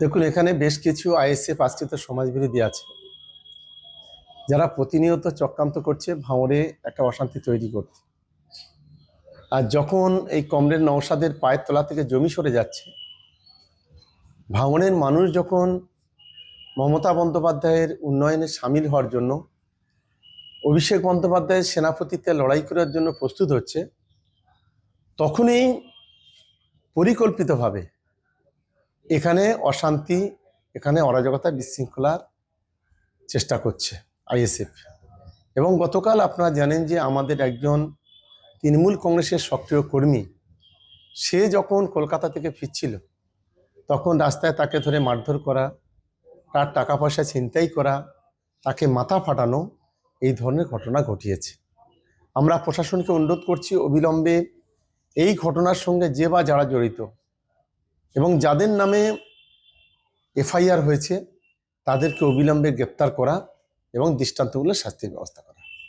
দেখুন, এখানে বেশ কিছু আইএসএফ আশ্রিত সমাজবিরোধী আছে। যারা প্রতিনিয়ত চক্রান্ত করছে, ভাঙড়ে একটা অশান্তি তৈরি করতে আর যখন এই কমরেড নওশাদের পায়ের তলা থেকে জমি সরে যাচ্ছে, ভাঙড়ের মানুষ যখন মমতা বন্দ্যোপাধ্যায়ের উন্নয়নে সামিল হওয়ার জন্য, অভিষেক বন্দ্যোপাধ্যায়ের সেনাপতিতে লড়াই করার জন্য প্রস্তুত হচ্ছে, তখনই পরিকল্পিতভাবে এখানে অশান্তি, এখানে অরাজকতা বিশৃঙ্খলার চেষ্টা করছে আইএসএফ। এবং গতকাল আপনারা জানেন যে আমাদের একজন তৃণমূল কংগ্রেসের সক্রিয় কর্মী, সে যখন কলকাতা থেকে ফিরছিল, তখন রাস্তায় তাকে ধরে মারধর করা, তার টাকা পয়সা ছিনতাই করা, তাকে মাথা ফাটানো এই ধরনের ঘটনা ঘটিয়েছে। আমরা প্রশাসনকে অনুরোধ করছি, অবিলম্বে এই ঘটনার সঙ্গে যে বা যারা জড়িত এবং যাদের নামে এফআইআর হয়েছে তাদেরকে অবিলম্বে গ্রেপ্তার করা এবং দৃষ্টান্তমূলক শাস্তির ব্যবস্থা করা।